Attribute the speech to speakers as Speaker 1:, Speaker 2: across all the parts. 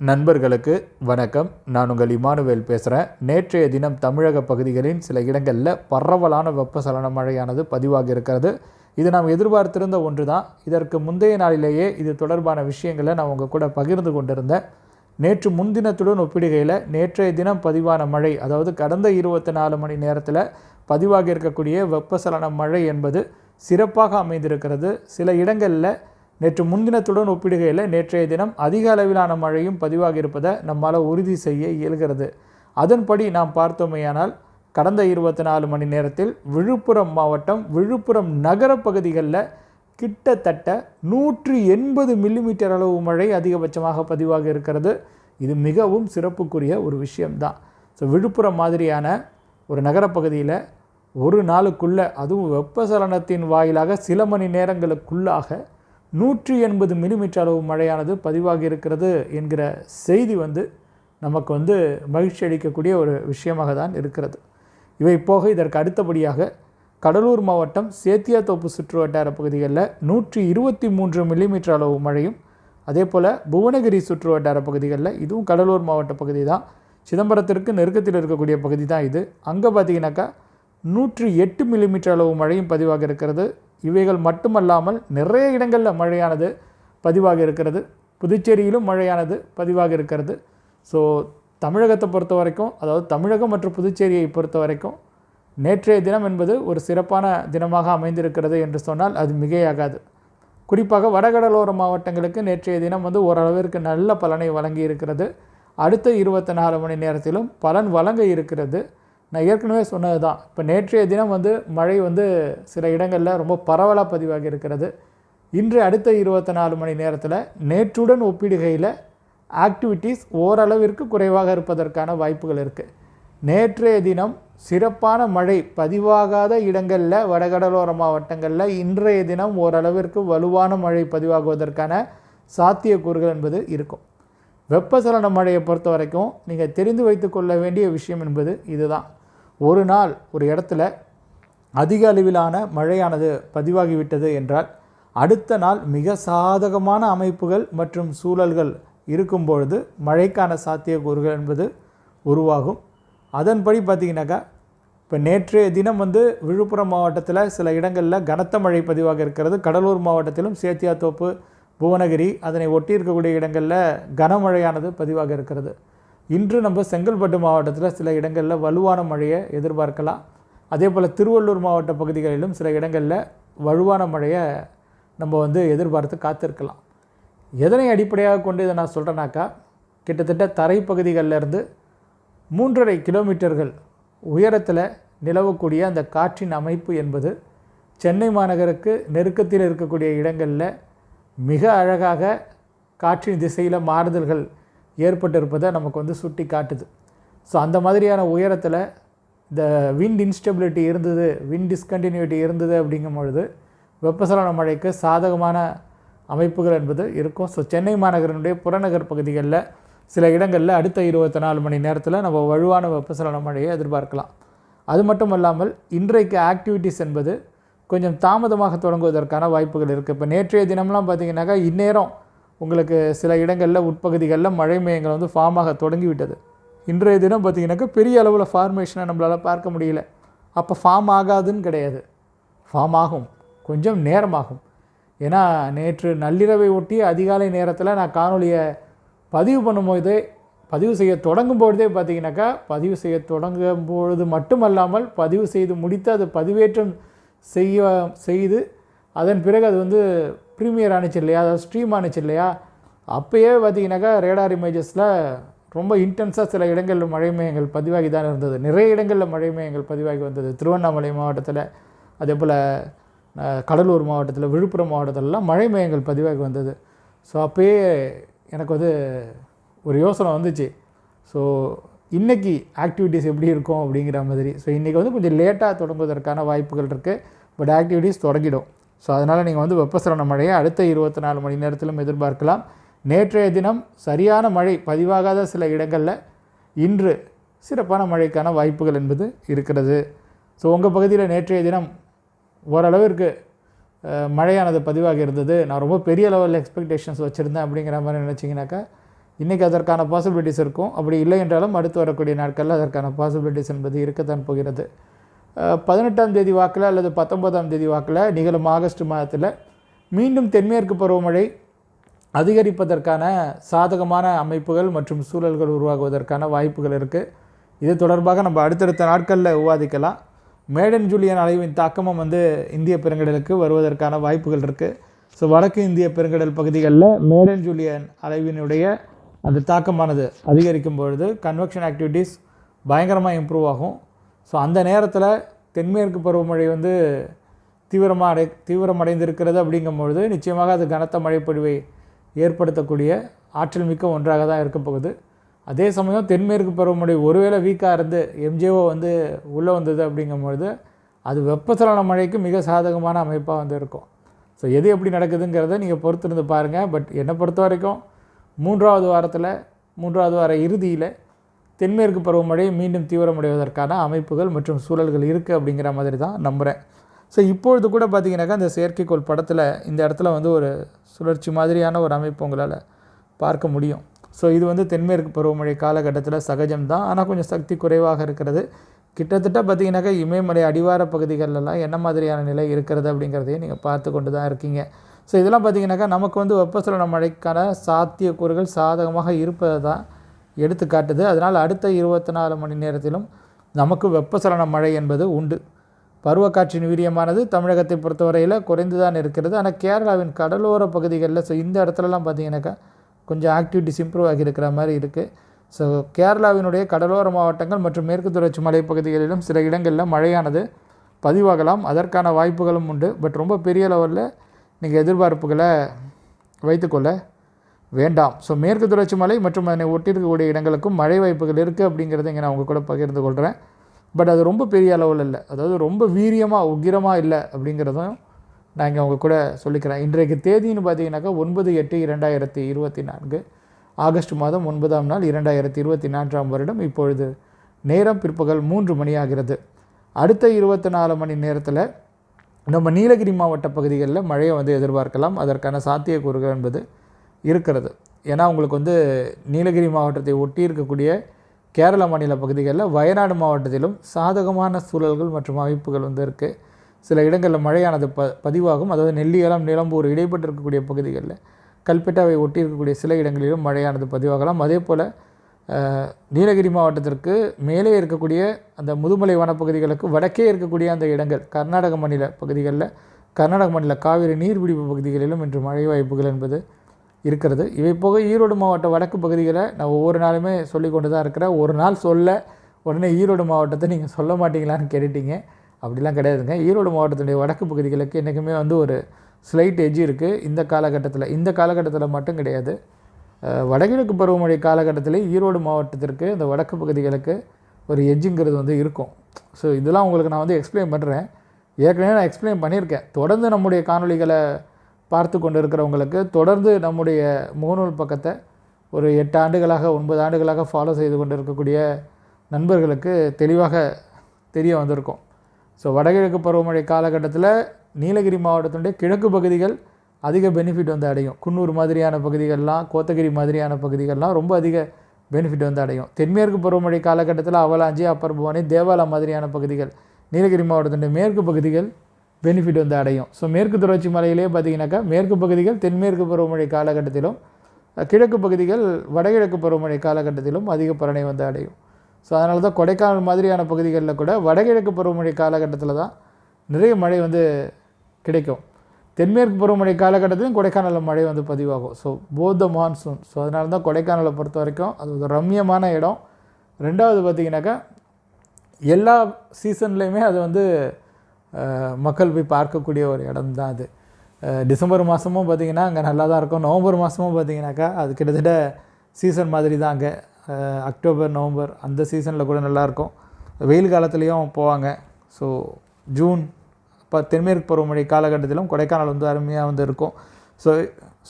Speaker 1: நண்பர்களுக்கு வணக்கம். நான் உங்கள் இமானுவேல் பேசுகிறேன் நேற்றைய தினம் தமிழக பகுதிகளின் சில இடங்களில் பரவலான வெப்பசலன மழையானது பதிவாக இருக்கிறது. இது நாம் எதிர்பார்த்திருந்த ஒன்று தான் இதற்கு முந்தைய நாளிலேயே இது தொடர்பான விஷயங்களை நான் உங்கள் கூட பகிர்ந்து கொண்டிருந்தேன். நேற்று முன்தினத்துடன் ஒப்பிடுகையில் நேற்றைய தினம் பதிவான மழை அதாவது கடந்த இருபத்தி நாலு மணி நேரத்தில் பதிவாகி இருக்கக்கூடிய வெப்பசலன மழை என்பது சிறப்பாக அமைந்திருக்கிறது. சில இடங்களில் நேற்று முன்தினத்துடன் ஒப்பிடுகையில் நேற்றைய தினம் அதிக அளவிலான மழையும் பதிவாக இருப்பதை நம்மால் உறுதி செய்ய இயல்கிறது. அதன்படி நாம் பார்த்தோமேயானால் கடந்த இருபத்தி நாலு மணி நேரத்தில் விழுப்புரம் மாவட்டம் விழுப்புரம் நகர பகுதிகளில் கிட்டத்தட்ட நூற்றி எண்பது மில்லிமீட்டர் அளவு மழை அதிகபட்சமாக பதிவாக இருக்கிறது இது மிகவும் சிறப்புக்குரிய ஒரு விஷயம்தான். ஸோ விழுப்புரம் மாதிரியான ஒரு நகரப்பகுதியில் ஒரு நாளுக்குள்ளே அதுவும் வெப்பசலனத்தின் வாயிலாக சில மணி நேரங்களுக்குள்ளாக நூற்றி எண்பது மில்லிமீட்டர் அளவு மழையானது பதிவாகி இருக்கிறது என்கிற செய்தி வந்து நமக்கு வந்து மகிழ்ச்சி அளிக்கக்கூடிய ஒரு விஷயமாக தான் இருக்கிறது. இவை போக இதற்கு அடுத்தபடியாக கடலூர் மாவட்டம் சேத்தியாத்தோப்பு சுற்று வட்டார பகுதிகளில் நூற்றி இருபத்தி மூன்று மில்லிமீட்டர் அளவு மழையும் அதே போல் புவனகிரி சுற்று வட்டார பகுதிகளில் இதுவும் கடலூர் மாவட்ட பகுதி தான். சிதம்பரத்திற்கு நெருக்கத்தில் இருக்கக்கூடிய பகுதி தான் இது. அங்கே பார்த்தீங்கன்னாக்கா நூற்றி எட்டு மில்லிமீட்டர் அளவு மழையும் பதிவாக இருக்கிறது இவைகள் மட்டுமல்லாமல் நிறைய இடங்களில் மழையானது பதிவாக இருக்கிறது. புதுச்சேரியிலும் மழையானது பதிவாக இருக்கிறது. ஸோ தமிழகத்தை பொறுத்த வரைக்கும் அதாவது தமிழகம் மற்றும் புதுச்சேரியை பொறுத்த வரைக்கும் நேற்றைய தினம் என்பது ஒரு சிறப்பான தினமாக அமைந்திருக்கிறது என்று சொன்னால் அது மிகையாகாது. குறிப்பாக வடகடலோர மாவட்டங்களுக்கு நேற்றைய தினம் வந்து ஓரளவிற்கு நல்ல பலனை வழங்கி இருக்கிறது அடுத்த இருபத்தி நாலு மணி நேரத்திலும் பலன் வழங்க இருக்கிறது. நான் ஏற்கனவே சொன்னது தான். இப்போ நேற்றைய தினம் வந்து மழை வந்து சில இடங்களில் ரொம்ப பரவலாக பதிவாகி இருக்கிறது. இன்று அடுத்த இருபத்தி நாலு மணி நேரத்தில் நேற்றுடன் ஒப்பிடுகையில் ஆக்டிவிட்டீஸ் ஓரளவிற்கு குறைவாக இருப்பதற்கான வாய்ப்புகள் இருக்குது நேற்றைய தினம் சிறப்பான மழை பதிவாகாத இடங்களில் வடகடலோர மாவட்டங்களில் இன்றைய தினம் ஓரளவிற்கு வலுவான மழை பதிவாகுவதற்கான சாத்தியக்கூறுகள் என்பது இருக்கும். வெப்பசலன மழையை பொறுத்த வரைக்கும் நீங்கள் தெரிந்து வைத்து கொள்ள வேண்டிய விஷயம் என்பது இதுதான். ஒரு நாள் ஒரு இடத்துல அதிக அளவிலான மழையானது பதிவாகிவிட்டது என்றால் அடுத்த நாள் மிக சாதகமான அமைப்புகள் மற்றும் சூழல்கள் இருக்கும் பொழுது மழைக்கான சாத்தியக்கூறுகள் என்பது உருவாகும். அதன்படி பார்த்திங்கனாக்கா இப்போ நேற்றைய தினம் வந்து விழுப்புரம் மாவட்டத்தில் சில இடங்களில் கனத்த மழை பதிவாக இருக்கிறது. கடலூர் மாவட்டத்திலும் சேத்தியாத்தோப்பு புவனகிரி அதனை ஒட்டி இருக்கக்கூடிய இடங்களில் கனமழையானது பதிவாக இருக்கிறது. இன்று நம்ம செங்கல்பட்டு மாவட்டத்தில் சில இடங்களில் வலுவான மழையை எதிர்பார்க்கலாம். அதே போல் திருவள்ளூர் மாவட்ட பகுதிகளிலும் சில இடங்களில் வலுவான மழையை நம்ம வந்து எதிர்பார்த்து காத்திருக்கலாம். எதனை அடிப்படையாக கொண்டு இதை நான் சொல்கிறேனாக்கா கிட்டத்தட்ட தரைப்பகுதிகளிலிருந்து மூன்றரை கிலோமீட்டர்கள் உயரத்தில் நிலவக்கூடிய அந்த காற்றின் அமைப்பு என்பது சென்னை மாநகருக்கு நெருக்கத்தில் இருக்கக்கூடிய இடங்களில் மிக அழகாக காற்றின் திசையில் மாறுதல்கள் ஏற்பட்டிருப்பதை நமக்கு வந்து சுட்டி காட்டுது. ஸோ அந்த மாதிரியான உயரத்தில் இந்த விண்ட் இன்ஸ்டெபிலிட்டி இருந்தது விண்ட் டிஸ்கண்டினியூட்டி இருந்தது அப்படிங்கும் பொழுது வெப்பசலன மழைக்கு சாதகமான அமைப்புகள் என்பது இருக்கும். ஸோ சென்னை மாநகரனுடைய புறநகர் பகுதிகளில் சில இடங்களில் அடுத்த இருபத்தி நாலு மணி நேரத்தில் நம்ம வலுவான வெப்பசலன மழையை எதிர்பார்க்கலாம். அது மட்டும் இல்லாமல் இன்றைக்கு ஆக்டிவிட்டீஸ் என்பது கொஞ்சம் தாமதமாக தொடங்குவதற்கான வாய்ப்புகள் இருக்குது இப்போ நேற்றைய தினம்லாம் பார்த்திங்கனாக்கா இந்நேரம் உங்களுக்கு சில இடங்களில் உட்பகுதிகளில் மழை மையங்கள் வந்து ஃபார்ம் ஆக தொடங்கிவிட்டது. இன்றைய தினம் பார்த்திங்கனாக்கா பெரிய அளவில் ஃபார்மேஷனை நம்மளால் பார்க்க முடியல. அப்போ ஃபார்ம் ஆகாதுன்னு கிடையாது. ஃபார்ம் ஆகும். கொஞ்சம் நேரமாகும். ஏன்னா நேற்று நள்ளிரவை ஒட்டி அதிகாலை நேரத்தில் நான் காணொலியை பதிவு பண்ணும்போதே பதிவு செய்ய தொடங்கும் பொழுதே பார்த்தீங்கன்னாக்கா பதிவு செய்ய தொடங்கும் பொழுது மட்டுமல்லாமல் பதிவு செய்து முடித்து அது பதிவேற்றம் செய்ய செய்து அதன் பிறகு அது வந்து ப்ரீமியர் ஆணுச்சு இல்லையா? அதாவது ஸ்ட்ரீம் ஆணுச்சு இல்லையா? அப்போயே பார்த்தீங்கன்னாக்கா ரேடார் இமேஜஸில் ரொம்ப இன்டென்ஸாக சில இடங்களில் மழை மையங்கள் பதிவாகி தான் இருந்தது. நிறைய இடங்களில் மழை மையங்கள் பதிவாகி வந்தது. திருவண்ணாமலை மாவட்டத்தில் அதே போல் கடலூர் மாவட்டத்தில் விழுப்புரம் மாவட்டத்திலலாம் மழை மையங்கள் பதிவாகி வந்தது. ஸோ அப்போயே எனக்கு வந்து ஒரு யோசனை வந்துச்சு. ஸோ இன்றைக்கி ஆக்டிவிட்டீஸ் எப்படி இருக்கும் அப்படிங்கிற மாதிரி. ஸோ இன்றைக்கி வந்து கொஞ்சம் லேட்டாக தொடங்குவதற்கான வாய்ப்புகள் இருக்குது பட் ஆக்டிவிட்டீஸ் தொடங்கிடும். ஸோ அதனால் நீங்கள் வந்து வெப்பசலன மழையை அடுத்த இருபத்தி நாலு மணி நேரத்திலும் எதிர்பார்க்கலாம். நேற்றைய தினம் சரியான மழை பதிவாகாத சில இடங்களில் இன்று சிறப்பான மழைக்கான வாய்ப்புகள் என்பது இருக்கிறது. ஸோ உங்கள் பகுதியில் நேற்றைய தினம் ஓரளவிற்கு மழையானது பதிவாகி இருந்தது. நான் ரொம்ப பெரிய லெவலில் எக்ஸ்பெக்டேஷன்ஸ் வச்சுருந்தேன் அப்படிங்கிற மாதிரி நினச்சிங்கனாக்கா இன்றைக்கி அதற்கான பாசிபிலிட்டிஸ் இருக்கும். அப்படி இல்லை என்றாலும் அடுத்து வரக்கூடிய நாட்களில் அதற்கான பாசிபிலிட்டிஸ் என்பது இருக்கத்தான் போகிறது. பதினெட்டாம் தேதி வாக்கில் அல்லது பத்தொன்பதாம் தேதி வாக்கில் நிகழும் ஆகஸ்ட் மாதத்தில் மீண்டும் தென்மேற்கு பருவமழை அதிகரிப்பதற்கான சாதகமான அமைப்புகள் மற்றும் சூழல்கள் உருவாகுவதற்கான வாய்ப்புகள் இருக்குது இது தொடர்பாக நம்ம அடுத்தடுத்த நாட்களில் விவாதிக்கலாம். மேடன் ஜூலியன் அலைவின் தாக்கமும் வந்து இந்திய பெருங்கடலுக்கு வருவதற்கான வாய்ப்புகள் இருக்குது ஸோ வடக்கு இந்திய பெருங்கடல் பகுதிகளில் மேடன் ஜூலியன் அலைவினுடைய அந்த தாக்கமானது அதிகரிக்கும் பொழுது கன்வெக்ஷன் ஆக்டிவிட்டீஸ் பயங்கரமாக இம்ப்ரூவ் ஆகும். ஸோ அந்த நேரத்தில் தென்மேற்கு பருவமழை வந்து தீவிரமாக அடை தீவிரமடைந்திருக்கிறது அப்படிங்கும்பொழுது நிச்சயமாக அது கனத்த மழைப்பொழிவை ஏற்படுத்தக்கூடிய ஆற்றல் மிக்க ஒன்றாக தான் இருக்க போகுது. அதே சமயம் தென்மேற்கு பருவமழை ஒருவேளை வீக்காக இருந்து எம்ஜிஓ வந்து உள்ளே வந்தது அப்படிங்கும்பொழுது அது வெப்பசலன மழைக்கு மிக சாதகமான அமைப்பாக வந்து இருக்கும். ஸோ எது எப்படி நடக்குதுங்கிறத நீங்கள் பொறுத்திருந்து பாருங்கள் பட் என்னை பொறுத்த வரைக்கும் மூன்றாவது வாரத்தில் மூன்றாவது வார இறுதியில் தென்மேற்கு பருவமழை மீண்டும் தீவிரமடைவதற்கான அமைப்புகள் மற்றும் சூழல்கள் இருக்குது அப்படிங்கிற மாதிரி தான் நம்புகிறேன் ஸோ இப்பொழுது கூட பார்த்தீங்கன்னாக்கா இந்த செயற்கைக்கோள் படத்தில் இந்த இடத்துல வந்து ஒரு சுழற்சி மாதிரியான ஒரு அமைப்பு உங்களால் பார்க்க முடியும். ஸோ இது வந்து தென்மேற்கு பருவமழை காலகட்டத்தில் சகஜம் தான். ஆனால் கொஞ்சம் சக்தி குறைவாக இருக்கிறது. கிட்டத்தட்ட பார்த்தீங்கன்னாக்கா இமயமலை அடிவார பகுதிகளெல்லாம் என்ன மாதிரியான நிலை இருக்கிறது அப்படிங்கிறதையும் நீங்கள் பார்த்து கொண்டு தான் இருக்கீங்க. ஸோ இதெல்லாம் பார்த்தீங்கன்னாக்கா நமக்கு வந்து வெப்பசலன மழைக்கான சாத்தியக்கூறுகள் சாதகமாக இருப்பது தான் எடுத்து காட்டுது. அதனால் அடுத்த இருபத்தி நாலு மணி நேரத்திலும் நமக்கு வெப்பசலன மழை என்பது உண்டு. பருவக்காற்றின் வீரியமானது தமிழகத்தை பொறுத்தவரையில் குறைந்து தான் இருக்கிறது. ஆனால் கேரளாவின் கடலோர பகுதிகளில் ஸோ இந்த இடத்துலலாம் பார்த்தீங்கன்னாக்கா கொஞ்சம் ஆக்டிவிட்டிஸ் இம்ப்ரூவ் ஆகியிருக்கிற மாதிரி இருக்குது ஸோ கேரளாவினுடைய கடலோர மாவட்டங்கள் மற்றும் மேற்கு தொடர்ச்சி மலைப்பகுதிகளிலும் சில இடங்களில் மழையானது பதிவாகலாம். அதற்கான வாய்ப்புகளும் உண்டு. பட் ரொம்ப பெரிய லெவலில் நீங்கள் எதிர்பார்ப்புகளை வைத்துக்கொள்ள வேண்டாம். ஸோ மேற்கு தொடர்ச்சி மலை மற்றும் அதனை ஒட்டியிருக்கக்கூடிய இடங்களுக்கும் மழை வாய்ப்புகள் இருக்குது அப்படிங்கிறத இங்கே நான் உங்கள் கூட பகிர்ந்து கொள்கிறேன் பட் அது ரொம்ப பெரிய அளவில் இல்லை. அதாவது ரொம்ப வீரியமாக உக்கிரமாக இல்லை அப்படிங்கிறதும் நான் இங்கே உங்கள் கூட சொல்லிக்கிறேன். இன்றைக்கு தேதின்னு பார்த்தீங்கன்னாக்கா ஒன்பது எட்டு இரண்டாயிரத்தி இருபத்தி நான்கு. ஆகஸ்ட் மாதம் ஒன்பதாம் நாள் இரண்டாயிரத்தி இருபத்தி நான்காம் வருடம். இப்பொழுது நேரம் பிற்பகல் மூன்று மணி ஆகிறது. அடுத்த இருபத்தி நாலு மணி நேரத்தில் நம்ம நீலகிரி மாவட்ட பகுதிகளில் மழையை வந்து எதிர்பார்க்கலாம். அதற்கான சாத்தியக்கூறுகள் என்பது இருக்கிறது. ஏன்னா உங்களுக்கு வந்து நீலகிரி மாவட்டத்தை ஒட்டி இருக்கக்கூடிய கேரள மாநில பகுதிகளில் வயநாடு மாவட்டத்திலும் சாதகமான சூழல்கள் மற்றும் அமைப்புகள் வந்து இருக்குது சில இடங்களில் மழையானது ப பதிவாகும். அதாவது நெல்லியலம் நிலம்பூர் இடைப்பட்டு இருக்கக்கூடிய பகுதிகளில் கல்பெட்டாவை ஒட்டி இருக்கக்கூடிய சில இடங்களிலும் மழையானது பதிவாகலாம். அதே போல் நீலகிரி மாவட்டத்திற்கு மேலே இருக்கக்கூடிய அந்த முதுமலை வனப்பகுதிகளுக்கு வடக்கே இருக்கக்கூடிய அந்த இடங்கள் கர்நாடக மாநில பகுதிகளில் கர்நாடக மாநில காவிரி நீர்பிடிப்பு பகுதிகளிலும் இன்று மழை வாய்ப்புகள் என்பது இருக்கிறது. இவை போக ஈரோடு மாவட்ட வடக்கு பகுதிகளை நான் ஒவ்வொரு நாளுமே சொல்லி கொண்டு தான் இருக்கிறேன். ஒரு நாள் சொல்ல உடனே ஈரோடு மாவட்டத்தை நீங்கள் சொல்ல மாட்டீங்களான்னு கேட்டுட்டீங்க. அப்படிலாம் கிடையாதுங்க. ஈரோடு மாவட்டத்தினுடைய வடக்கு பகுதிகளுக்கு என்றைக்குமே வந்து ஒரு ஸ்லைட் எஜ்ஜி இருக்குது இந்த காலகட்டத்தில் இந்த காலகட்டத்தில் மட்டும் கிடையாது. வடகிழக்கு பருவமழை காலகட்டத்தில் ஈரோடு மாவட்டத்திற்கு இந்த வடக்கு பகுதிகளுக்கு ஒரு எஜ்ஜுங்கிறது வந்து இருக்கும். ஸோ இதெல்லாம் உங்களுக்கு நான் வந்து எக்ஸ்பிளைன் பண்ணுறேன் ஏற்கனவே நான் எக்ஸ்பிளைன் பண்ணியிருக்கேன். தொடர்ந்து நம்முடைய காணொளிகளை பார்த்து கொண்டு இருக்கிறவங்களுக்கு தொடர்ந்து நம்முடைய முகநூல் பக்கத்தை ஒரு எட்டு ஆண்டுகளாக ஒன்பது ஆண்டுகளாக ஃபாலோ செய்து கொண்டு இருக்கக்கூடிய நண்பர்களுக்கு தெளிவாக தெரிய வந்திருக்கும். ஸோ வடகிழக்கு பருவமழை காலகட்டத்தில் நீலகிரி மாவட்டத்தினுடைய கிழக்கு பகுதிகள் அதிக பெனிஃபிட் வந்து அடையும். குன்னூர் மாதிரியான பகுதிகள்லாம் கோத்தகிரி மாதிரியான பகுதிகள்லாம் ரொம்ப அதிக பெனிஃபிட் வந்து அடையும். தென்மேற்கு பருவமழை காலகட்டத்தில் அவலாஞ்சி அப்பர் புவனி தேவாலா மாதிரியான பகுதிகள் நீலகிரி மாவட்டத்தினுடைய மேற்கு பகுதிகள் பெனிஃபிட் வந்து அடையும். ஸோ மேற்கு தொடர்ச்சி மலையிலே பார்த்தீங்கன்னாக்கா மேற்கு பகுதிகள் தென்மேற்கு பருவமழை காலகட்டத்திலும் கிழக்கு பகுதிகள் வடகிழக்கு பருவமழை காலகட்டத்திலும் அதிக பலனை வந்து அடையும். ஸோ அதனால தான் கொடைக்கானல் மாதிரியான பகுதிகளில் கூட வடகிழக்கு பருவமழை காலகட்டத்தில் தான் நிறைய மழை வந்து கிடைக்கும். தென்மேற்கு பருவமழை காலகட்டத்திலும் கொடைக்கானலில் மழை வந்து பதிவாகும். So both the monsoon so அதனால தான் கொடைக்கானலை பொறுத்த வரைக்கும் அது ஒரு ரம்மியமான இடம். ரெண்டாவது பார்த்தீங்கன்னாக்கா எல்லா சீசன்லேயுமே அது வந்து மக்கள் போய் பார்க்கக்கூடிய ஒரு இடம் தான் அது டிசம்பர் மாதமும் பார்த்திங்கன்னா அங்கே நல்லா தான் இருக்கும். நவம்பர் மாதமும் பார்த்திங்கனாக்கா அது கிட்டத்தட்ட சீசன் மாதிரி தான் அங்கே அக்டோபர் நவம்பர் அந்த சீசனில் கூட நல்லாயிருக்கும். வெயில் காலத்துலேயும் போவாங்க. ஸோ ஜூன் இப்போ தென்மேற்கு பருவமழை காலகட்டத்திலும் கொடைக்கானல் வந்து அருமையாக வந்து இருக்கும். ஸோ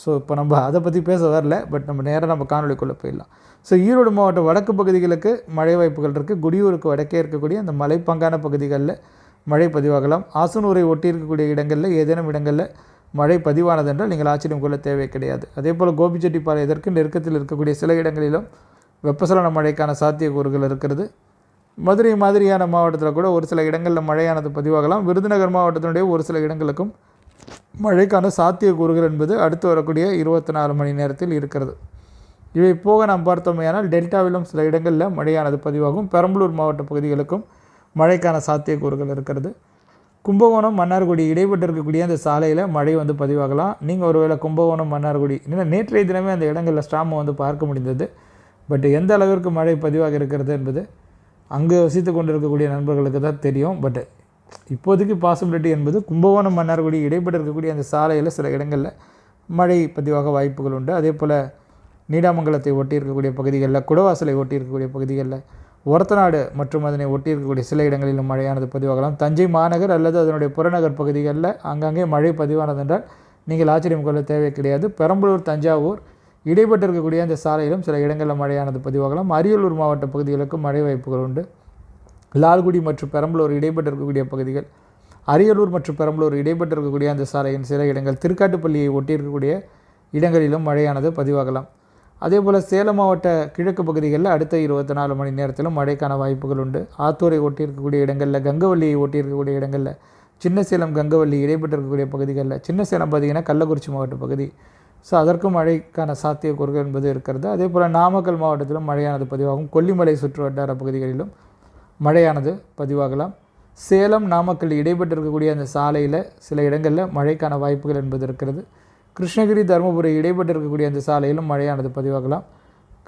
Speaker 1: ஸோ இப்போ நம்ம அதை பற்றி பேச வரல. பட் நம்ம நேராக நம்ம காணொலிக்குள்ளே போயிடலாம். ஸோ ஈரோடு மாவட்ட வடக்கு பகுதிகளுக்கு மழை வாய்ப்புகள் இருக்குது குடியூருக்கு வடக்கே இருக்கக்கூடிய அந்த மலைப்பங்கான பகுதிகளில் மழை பதிவாகலாம். ஆசனூரை ஒட்டி இருக்கக்கூடிய இடங்களில் ஏதேனும் இடங்களில் மழை பதிவானதென்றால் நீங்கள் ஆச்சரியம் கொள்ள தேவை கிடையாது. அதே போல் கோபிச்செட்டிப்பாளையத்திற்கு நெருக்கத்தில் இருக்கக்கூடிய சில இடங்களிலும் வெப்பசலன மழைக்கான சாத்தியக்கூறுகள் இருக்கிறது. மதுரை மாதிரியான மாவட்டத்தில் கூட ஒரு சில இடங்களில் மழையானது பதிவாகலாம். விருதுநகர் மாவட்டத்தினுடைய ஒரு சில இடங்களுக்கும் மழைக்கான சாத்தியக்கூறுகள் என்பது அடுத்து வரக்கூடிய இருபத்தி நாலு மணி நேரத்தில் இருக்கிறது. இவை போக நாம் பார்த்தோமேயானால் டெல்டாவிலும் சில இடங்களில் மழையானது பதிவாகும். பெரம்பலூர் மாவட்ட பகுதிகளுக்கும் மழைக்கான சாத்தியக்கூறுகள் இருக்கிறது. கும்பகோணம் மன்னார்குடி இடைப்பட்டு இருக்கக்கூடிய அந்த சாலையில் மழை வந்து பதிவாகலாம். நீங்கள் ஒருவேளை கும்பகோணம் மன்னார்குடி ஏன்னா நேற்றைய தினமே அந்த இடங்களில் ஸ்டாமை வந்து பார்க்க முடிந்தது. பட் எந்த அளவிற்கு மழை பதிவாக இருக்கிறது என்பது அங்கே வசித்து கொண்டிருக்கக்கூடிய நண்பர்களுக்கு தான் தெரியும். பட் இப்போதைக்கு பாசிபிலிட்டி என்பது கும்பகோணம் மன்னார்குடி இடைப்பட்டு இருக்கக்கூடிய அந்த சாலையில் சில இடங்களில் மழை பதிவாக வாய்ப்புகள் உண்டு. அதே போல் நீடாமங்கலத்தை ஒட்டி இருக்கக்கூடிய பகுதிகளில் குடவாசலை ஒட்டி இருக்கக்கூடிய பகுதிகளில் ஒரத்தநாடு மற்றும் அதனை ஒட்டி இருக்கக்கூடிய சில இடங்களிலும் மழையானது பதிவாகலாம். தஞ்சை மாநகர் அல்லது அதனுடைய புறநகர் பகுதிகளில் அங்கங்கே மழை பதிவானதென்றால் நீங்கள் ஆச்சரியம் கொள்ள தேவை கிடையாது. பெரம்பலூர் தஞ்சாவூர் இடைப்பட்டு இருக்கக்கூடிய அந்த சாலையிலும் சில இடங்களில் மழையானது பதிவாகலாம். அரியலூர் மாவட்ட பகுதிகளுக்கும் மழை வாய்ப்புகள் உண்டு. லால்குடி மற்றும் பெரம்பலூர் இடைப்பட்டு இருக்கக்கூடிய பகுதிகள் அரியலூர் மற்றும் பெரம்பலூர் இடைப்பட்டு இருக்கக்கூடிய அந்த சாலையின் சில இடங்கள் திருக்காட்டுப்பள்ளியை ஒட்டியிருக்கக்கூடிய இடங்களிலும் மழையானது பதிவாகலாம். அதே போல் சேலம் மாவட்ட கிழக்கு பகுதிகளில் அடுத்த இருபத்தி நாலு மணி நேரத்திலும் மழைக்கான வாய்ப்புகள் உண்டு. ஆத்தூரை ஒட்டி இருக்கக்கூடிய இடங்களில் கங்கவல்லியை ஒட்டி இருக்கக்கூடிய இடங்களில் சின்ன சேலம் கங்கவல்லி இடைப்பட்டு இருக்கக்கூடிய பகுதிகளில் சின்ன சேலம் பார்த்திங்கன்னா கள்ளக்குறிச்சி மாவட்ட பகுதி. ஸோ அதற்கும் மழைக்கான சாத்தியக்கூறுகள் என்பது இருக்கிறது. அதே போல் நாமக்கல் மாவட்டத்திலும் மழையானது பதிவாகும். கொல்லிமலை சுற்று வட்டார பகுதிகளிலும் மழையானது பதிவாகலாம். சேலம் நாமக்கல் இடைப்பட்டு இருக்கக்கூடிய அந்த சாலையில் சில இடங்களில் மழைக்கான வாய்ப்புகள் என்பது இருக்கிறது. கிருஷ்ணகிரி தருமபுரி இடைப்பட்டு இருக்கக்கூடிய அந்த சாலையிலும் மழையானது பதிவாகலாம்.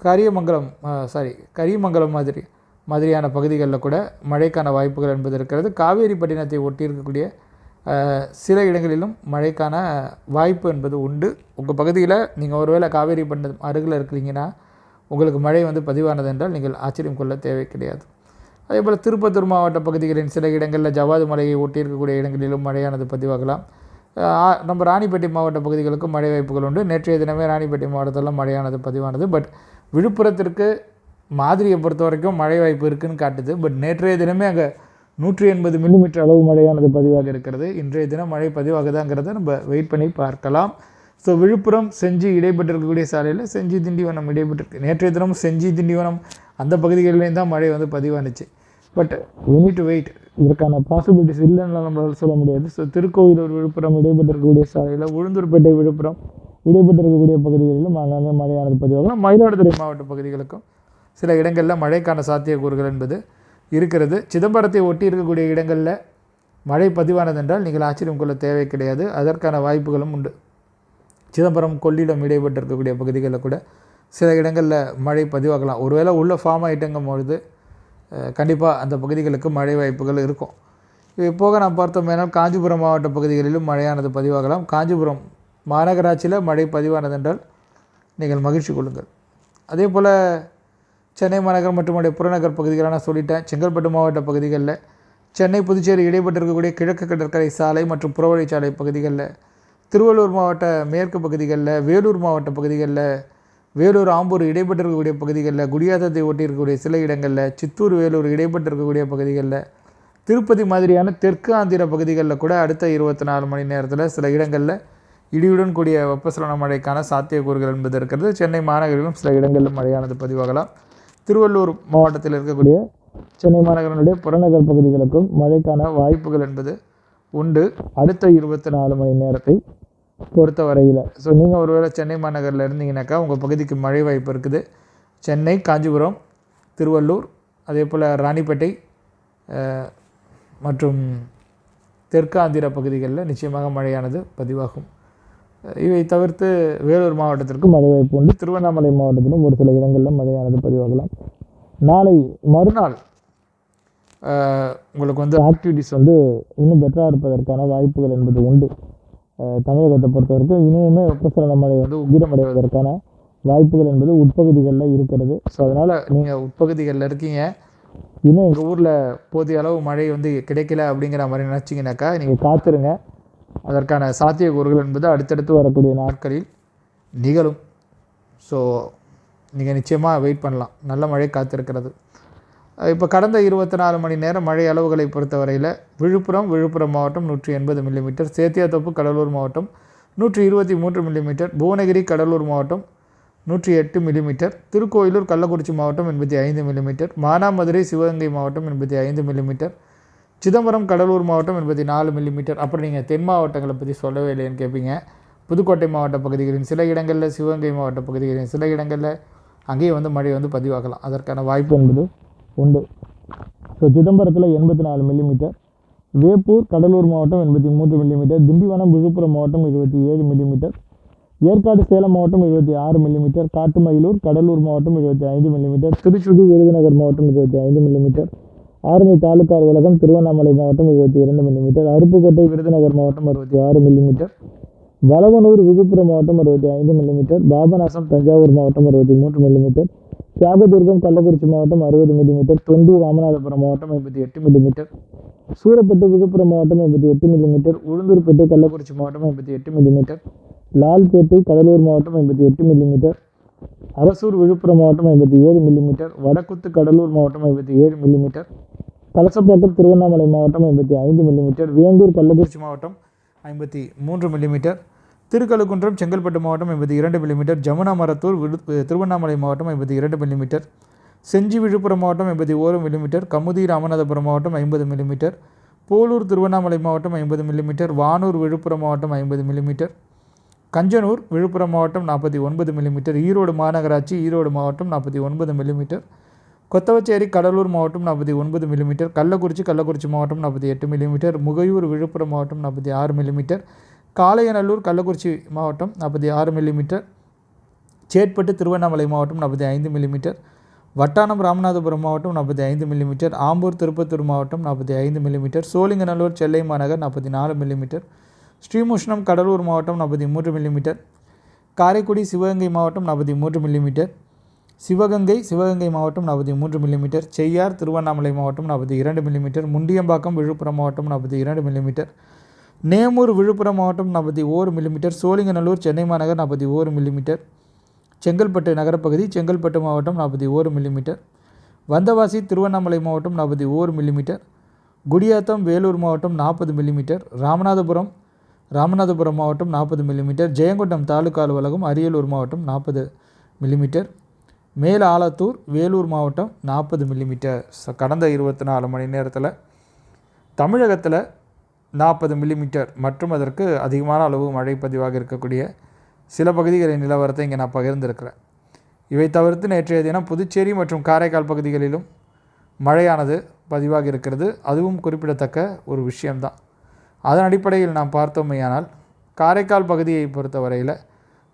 Speaker 1: கரியமங்கலம் சாரி கரியமங்கலம் மாதிரி மாதிரியான பகுதிகளில் கூட மழைக்கான வாய்ப்புகள் என்பது இருக்கிறது. காவேரிப்பட்டினத்தை ஒட்டி இருக்கக்கூடிய சில இடங்களிலும் மழைக்கான வாய்ப்பு என்பது உண்டு. உங்கள் பகுதியில் நீங்கள் ஒருவேளை காவேரிப்பட்டினம் அருகில் இருக்கிறீங்கன்னா உங்களுக்கு மழை வந்து பதிவானது என்றால் நீங்கள் ஆச்சரியம் கொள்ள தேவை கிடையாது. அதே போல் திருப்பத்தூர் மாவட்ட பகுதிகளின் சில இடங்களில் ஜவாது மலையை ஒட்டி இருக்கக்கூடிய இடங்களிலும் மழையானது பதிவாகலாம். நம்ம ராணிப்பேட்டை மாவட்ட பகுதிகளுக்கும் மழை வாய்ப்புகள் உண்டு. நேற்றைய தினமே ராணிப்பேட்டை மாவட்டத்தில் மழையானது பதிவானது. பட் விழுப்புரத்திற்கு மாதிரியை பொறுத்த வரைக்கும் மழை வாய்ப்பு இருக்குன்னு காட்டுது. பட் நேற்றைய தினமே அங்கே நூற்றி எண்பது மில்லிமீட்டர் அளவு மழையானது பதிவாக இருக்கிறது. இன்றைய தினம் மழை பதிவாகுதாங்கிறத நம்ம வெயிட் பண்ணி பார்க்கலாம். ஸோ விழுப்புரம் செஞ்சி இடைப்பட்டு இருக்கக்கூடிய சாலையில் செஞ்சி திண்டிவனம் இடைப்பட்டிருக்கு. நேற்றைய தினம் செஞ்சி திண்டிவனம் அந்த பகுதிகளிலேயும் தான் மழை வந்து பதிவானுச்சு. But we need to wait இதற்கான பாசிபிலிட்டிஸ் இல்லைன்னு நம்மளால் சொல்ல முடியாது. ஸோ திருக்கோவிலூர் விழுப்புரம் இடைப்பட்டு இருக்கக்கூடிய சாலையில் உளுந்தூர்பேட்டை விழுப்புரம் இடைப்பட்டு இருக்கக்கூடிய பகுதிகளிலும் ஆங்காங்கே மழையானது பதிவாகலாம் மயிலாடுதுறை மாவட்ட பகுதிகளுக்கும் சில இடங்களில் மழைக்கான சாத்தியக்கூறுகள் என்பது இருக்கிறது. சிதம்பரத்தை ஒட்டி இருக்கக்கூடிய இடங்களில் மழை பதிவானது என்றால் நீங்கள் ஆச்சரியம் கொள்ள தேவை கிடையாது. அதற்கான வாய்ப்புகளும் உண்டு. சிதம்பரம் கொள்ளிடம் இடைப்பட்டு இருக்கக்கூடிய பகுதிகளில் கூட சில இடங்களில் மழை பதிவாகலாம். ஒருவேளை உள்ள ஃபார்ம் ஆகிட்டங்கும் பொழுது கண்டிப்பாக அந்த பகுதிகளுக்கு மழை வாய்ப்புகள் இருக்கும். இவை போக நாம் பார்த்தோமேனால் காஞ்சிபுரம் மாவட்ட பகுதிகளிலும் மழையானது பதிவாகலாம். காஞ்சிபுரம் மாநகராட்சியில் மழை பதிவானது என்றால் நீங்கள் மகிழ்ச்சி கொள்ளுங்கள். அதே போல் சென்னை மாநகர் மற்றும் அதனுடைய புறநகர் பகுதிகளான நான் சொல்லிட்டேன். செங்கல்பட்டு மாவட்ட பகுதிகளில் சென்னை புதுச்சேரி இடைப்பட்டிருக்கக்கூடிய கிழக்கு கடற்கரை சாலை மற்றும் புறவழிச்சாலை பகுதிகளில் திருவள்ளூர் மாவட்ட மேற்கு பகுதிகளில் வேலூர் மாவட்ட பகுதிகளில் வேலூர் ஆம்பூர் இடைப்பட்டு இருக்கக்கூடிய பகுதிகளில் குடியாத்தத்தை ஒட்டி இருக்கக்கூடிய சில இடங்களில் சித்தூர் வேலூர் இடைப்பட்டு இருக்கக்கூடிய பகுதிகளில் திருப்பதி மாதிரியான தெற்கு ஆந்திர பகுதிகளில் கூட அடுத்த இருபத்தி நாலு மணி நேரத்தில் சில இடங்களில் இடியுடன் கூடிய வெப்பசலன மழைக்கான சாத்தியக்கூறுகள் என்பது இருக்கிறது. சென்னை மாநகரிலும் சில இடங்களில் மழையானது பதிவாகலாம். திருவள்ளூர் மாவட்டத்தில் இருக்கக்கூடிய சென்னை மாநகரனுடைய புறநகர் பகுதிகளுக்கும் மழைக்கான வாய்ப்புகள் என்பது உண்டு. அடுத்த இருபத்தி நாலு மணி நேரத்தை பொறுத்த வரையில் ஸோ நீங்கள் ஒருவேளை சென்னை மாநகரில் இருந்தீங்கன்னாக்கா உங்கள் பகுதிக்கு மழை வாய்ப்பு இருக்குது. சென்னை காஞ்சிபுரம் திருவள்ளூர் அதே போல் ராணிப்பேட்டை மற்றும் தெற்கு ஆந்திர பகுதிகளில் நிச்சயமாக மழையானது பதிவாகும். இவை தவிர்த்து வேலூர் மாவட்டத்திற்கும் மழை வாய்ப்பு உண்டு. திருவண்ணாமலை மாவட்டத்திலும் ஒரு சில இடங்களில் மழையானது பதிவாகலாம். நாளை மறுநாள் உங்களுக்கு வந்து ஆக்டிவிட்டிஸ் வந்து இன்னும் பெட்டராக இருப்பதற்கான வாய்ப்புகள் என்பது உண்டு. தமிழகத்தை பொறுத்த வரைக்கும் இன்னுமே வெப்பசலன மழை வந்து உக்கிரமடைவதற்கான வாய்ப்புகள் என்பது உட்பகுதிகளில் இருக்கிறது. ஸோ அதனால் நீங்கள் உட்பகுதிகளில் இருக்கீங்க. இன்னும் எங்கள் ஊரில் போதிய அளவு மழை வந்து கிடைக்கல அப்படிங்கிற மாதிரி நினச்சிங்கனாக்கா நீங்கள் காத்துருங்க. அதற்கான சாத்தியக்கூறுகள் என்பது அடுத்தடுத்து வரக்கூடிய நாட்களில் நிகழும். ஸோ நீங்கள் நிச்சயமாக வெயிட் பண்ணலாம். நல்ல மழை காத்திருக்கிறது. இப்போ கடந்த இருபத்தி நாலு மணி நேரம் மழை அளவுகளை பொறுத்தவரையில் விழுப்புரம் விழுப்புரம் மாவட்டம் நூற்றி எண்பது மில்லிமீட்டர் சேத்தியாத்தோப்பு கடலூர் மாவட்டம் நூற்றி இருபத்தி மூன்று மில்லிமீட்டர் புவனகிரி கடலூர் மாவட்டம் நூற்றி எட்டு மில்லிமீட்டர் திருக்கோயிலூர் கள்ளக்குறிச்சி மாவட்டம் எண்பத்தி ஐந்து மில்லிமீட்டர் மானாமதுரை சிவகங்கை மாவட்டம் எண்பத்தி ஐந்து மில்லிமீட்டர் சிதம்பரம் கடலூர் மாவட்டம் எண்பத்தி நாலு மில்லிமீட்டர். அப்புறம் நீங்கள் தென் மாவட்டங்களை பற்றி சொல்லவே இல்லைன்னு கேட்பீங்க புதுக்கோட்டை மாவட்ட பகுதிகளின் சில இடங்களில் சிவகங்கை மாவட்ட பகுதிகளின் சில இடங்களில் அங்கேயும் வந்து மழை வந்து பதிவாகலாம். அதற்கான வாய்ப்பு என்பது உண்டு. ஸோ சிதம்பரத்தில் எண்பத்தி நாலு மில்லிமீட்டர் வேப்பூர் கடலூர் மாவட்டம் எண்பத்தி மூன்று மில்லிமீட்டர் திண்டிவனம் விழுப்புரம் மாவட்டம் இருபத்தி ஏழு மில்லிமீட்டர் ஏற்காடு சேலம் மாவட்டம் இருபத்தி ஆறு மில்லிமீட்டர் காட்டுமயிலூர் கடலூர் மாவட்டம் இருபத்தி ஐந்து மில்லிமீட்டர் திருச்சுதி விருதுநகர் மாவட்டம் இருபத்தி ஐந்து மில்லிமீட்டர் ஆரணி தாலுக்கா அலுவலகம் திருவண்ணாமலை மாவட்டம் இருபத்தி இரண்டு மில்லிமீட்டர் அருப்புக்கோட்டை விருதுநகர் மாவட்டம் அறுபத்தி ஆறு மில்லிமீட்டர் வளவனூர் விழுப்புரம் மாவட்டம் அறுபத்தி ஐந்து மில்லிமீட்டர் பாபநாசம் தஞ்சாவூர் மாவட்டம் அறுபத்தி மூன்று மில்லிமீட்டர் தியாகதுர்கம் கள்ளக்குறிச்சி மாவட்டம் அறுபது மில்லிமீட்டர் தொண்டூர் ராமநாதபுரம் மாவட்டம் ஐம்பத்தி எட்டு மில்லிமீட்டர் சூரப்பட்டு விழுப்புரம் மாவட்டம் ஐம்பத்தி எட்டு மில்லிமீட்டர் உளுந்தூர்பேட்டை கள்ளக்குறிச்சி மாவட்டம் ஐம்பத்தி எட்டு மில்லிமீட்டர் லால்பேட்டை கடலூர் மாவட்டம் ஐம்பத்தி எட்டு மில்லிமீட்டர் அரசூர் விழுப்புரம் மாவட்டம் ஐம்பத்தி ஏழு மில்லிமீட்டர் வடக்குத்து கடலூர் மாவட்டம் ஐம்பத்தி ஏழு மில்லிமீட்டர் கலசப்பாக்கம் திருவண்ணாமலை மாவட்டம் ஐம்பத்தி ஐந்து மில்லிமீட்டர் வேங்கூர் கள்ளக்குறிச்சி மாவட்டம் ஐம்பத்தி மூன்று மில்லிமீட்டர் திருக்கழுக்குன்றம் செங்கல்பட்டு மாவட்டம் ஐம்பத்தி இரண்டு மில்லிமீட்டர் ஜமுனா மரத்தூர் விழு திருவண்ணாமலை மாவட்டம் ஐம்பத்தி இரண்டு மில்லிமீட்டர் செஞ்சி விழுப்புரம் மாவட்டம் ஐம்பத்தி ஓரு மில்லிமீட்டர் கமுதி ராமநாதபுரம் மாவட்டம் ஐம்பது மில்லிமீட்டர் போலூர் திருவண்ணாமலை மாவட்டம் ஐம்பது மில்லிமீட்டர் வானூர் விழுப்புரம் மாவட்டம் ஐம்பது மில்லிமீட்டர் கஞ்சனூர் விழுப்புரம் மாவட்டம் நாற்பத்தி ஒன்பது மில்லிமீட்டர் ஈரோடு மாநகராட்சி ஈரோடு மாவட்டம் நாற்பத்தி ஒன்பது மில்லிமீட்டர் கொத்தவச்சேரி கடலூர் மாவட்டம் நாற்பத்தி ஒன்பது மில்லிமீட்டர் கள்ளக்குறிச்சி கள்ளக்குறிச்சி மாவட்டம் நாற்பத்தி எட்டு மில்லிமீட்டர் முகையூர் விழுப்புரம் மாவட்டம் நாற்பத்தி ஆறு மில்லிமீட்டர் காளையநல்லூர் கள்ளக்குறிச்சி மாவட்டம் நாற்பத்தி ஆறு மில்லிமீட்டர் சேட்பட்டு திருவண்ணாமலை மாவட்டம் நாற்பத்தி ஐந்து மில்லிமீட்டர் வட்டானம் ராமநாதபுரம் மாவட்டம் நாற்பத்தி ஐந்து மில்லிமீட்டர் ஆம்பூர் திருப்பத்தூர் மாவட்டம் நாற்பத்தி ஐந்து மில்லிமீட்டர் சோழிங்கநல்லூர் செல்லை மாநகர் நாற்பத்தி நாலு மில்லிமீட்டர் ஸ்ரீமுஷ்ணம் கடலூர் மாவட்டம் நாற்பத்தி மூன்று மில்லிமீட்டர் காரைக்குடி சிவகங்கை மாவட்டம் நாற்பத்தி மூன்று மில்லிமீட்டர் சிவகங்கை சிவகங்கை மாவட்டம் நாற்பத்தி மூன்று மில்லிமீட்டர் செய்யார் திருவண்ணாமலை மாவட்டம் நாற்பத்தி இரண்டு மில்லிமீட்டர் முண்டியம்பாக்கம் விழுப்புரம் மாவட்டம் நாற்பத்தி இரண்டு மில்லிமீட்டர் நேமூர் விழுப்புரம் மாவட்டம் நாற்பத்தி ஓரு மில்லிமீட்டர் சோழிங்கநல்லூர் சென்னை மாநகர் நாற்பத்தி ஓரு மில்லிமீட்டர் செங்கல்பட்டு நகரப்பகுதி செங்கல்பட்டு மாவட்டம் நாற்பத்தி ஓரு மில்லிமீட்டர் வந்தவாசி திருவண்ணாமலை மாவட்டம் நாற்பத்தி ஓரு மில்லிமீட்டர் குடியாத்தம் வேலூர் மாவட்டம் நாற்பது மில்லிமீட்டர் ராமநாதபுரம் ராமநாதபுரம் மாவட்டம் நாற்பது மில்லிமீட்டர் ஜெயங்கொண்டம் தாலுகா அலுவலகம் அரியலூர் மாவட்டம் நாற்பது மில்லிமீட்டர் மேல் ஆலத்தூர் வேலூர் மாவட்டம் நாற்பது மில்லிமீட்டர் கடந்த இருபத்தி நாலு மணி நேரத்தில் தமிழகத்தில் நாற்பது மில்லிமீட்டர் மற்றும் அதற்கு அதிகமான அளவு மழை பதிவாக இருக்கக்கூடிய சில பகுதிகளின் நிலவரத்தை இங்கே நான் பகிர்ந்திருக்கிறேன். இவை தவிர்த்து நேற்றைய தினம் புதுச்சேரி மற்றும் காரைக்கால் பகுதிகளிலும் மழையானது பதிவாக இருக்கிறது. அதுவும் குறிப்பிடத்தக்க ஒரு விஷயம்தான். அதன் அடிப்படையில் நாம் பார்த்தோமேயானால் காரைக்கால் பகுதியை பொறுத்தவரையில்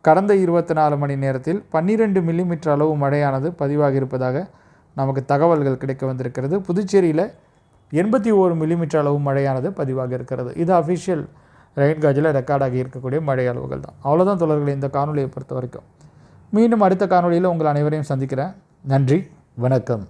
Speaker 1: கடந்த இருபத்தி நாலு மணி நேரத்தில் பன்னிரெண்டு மில்லிமீட்டர் அளவு மழையானது பதிவாகியிருப்பதாக நமக்கு தகவல்கள் கிடைக்க வந்திருக்கிறது. புதுச்சேரியில் எண்பத்தி ஓரு மில்லிமீட்டர் அளவு மழையானது பதிவாக இருக்கிறது. இது அஃபிஷியல் ரெயின் காஜில் ரெக்கார்டாகி இருக்கக்கூடிய மழை அளவுகள் தான். அவ்வளோதான் தொடர்களை இந்த காணொலியை பொறுத்த வரைக்கும் மீண்டும் அடுத்த காணொலியில் உங்கள் அனைவரையும் சந்திக்கிறேன். நன்றி வணக்கம்.